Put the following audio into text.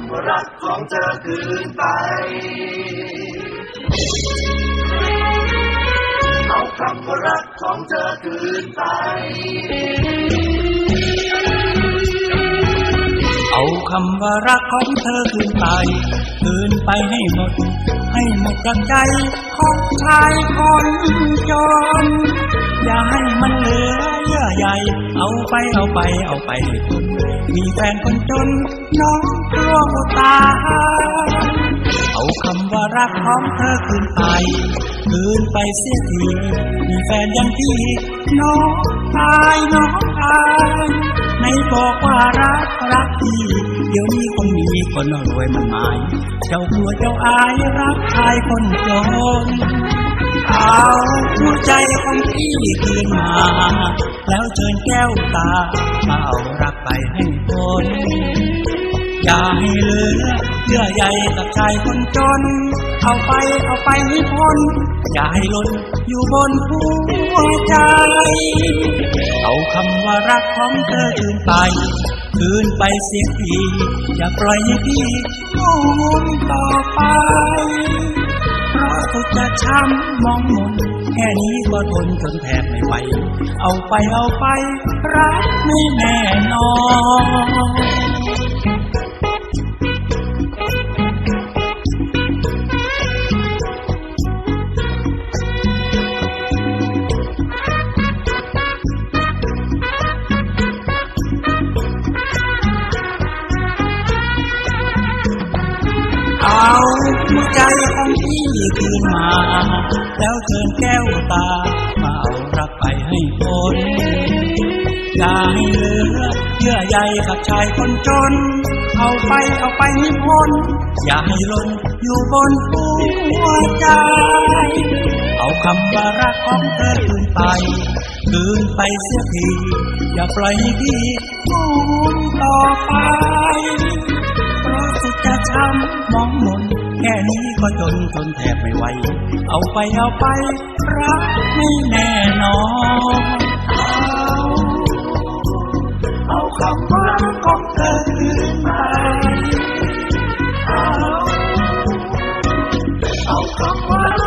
ำว่ารักของเธอคืนไป เอาคำว่ารักของเธอคืนไป เอาคำว่ารักของเธอคืนไป คืนไปให้หมด ให้หมดจากใจของชายคนจนอย่าให้มันเหลือเยื่อใย เอาไปเอาไปเอาไปให้คุณ มีแฟนคนจนน้องกลัวอดตา เอาคำว่ารักของเธอคืนไป คืนไปเสียทีมีแฟนอยังพี่น้องอายน้องอายในบอกว่ารักรักพี่ เดี๋ยวนี้คนมีคนรวยมันหมาย เจ้ากลัวเจ้าอายรักชายคนจนเอาหัวใจของพี่คืนมา แล้วเชิญแก้วตามาเอารักไปให้คนอย่าให้เหลือเยื่อใยกับชายคนจน เอาไปเอาไปให้พ้นอย่าให้หล่นอยู่บนหัวใจ เอาคำว่ารักของเธอคืนไป คืนไปเสียทีอย่าปล่อยให้พี่งงต่อไป เพราะทุกจะช้ำมองมน แค่นี้ก็ทนจนแทบไม่ไหว เอาไปเอาไป รักไม่แน่นอน เอาหัวใจของพี่คืนมา แล้วเชิญแก้วตามาเอารักไปให้พ้นอย่าให้เหลือเยื่อใยกับชายคนจน เอาไปเอาไปให้พ้นอย่าให้หล่นอยู่บนหัวใจ เอาคำว่ารักของเธอคืนไป คืนไปเสียที อย่าปล่อยให้พี่พูนต่อไป รู้สุดจะช้ำมองมนแค่นี้ก็จนจนแทบไม่ไหว เอาไปเอาไป รักไม่แน่นอนเอาเอาคำว่าของเธอคืนมาเอาคำว่า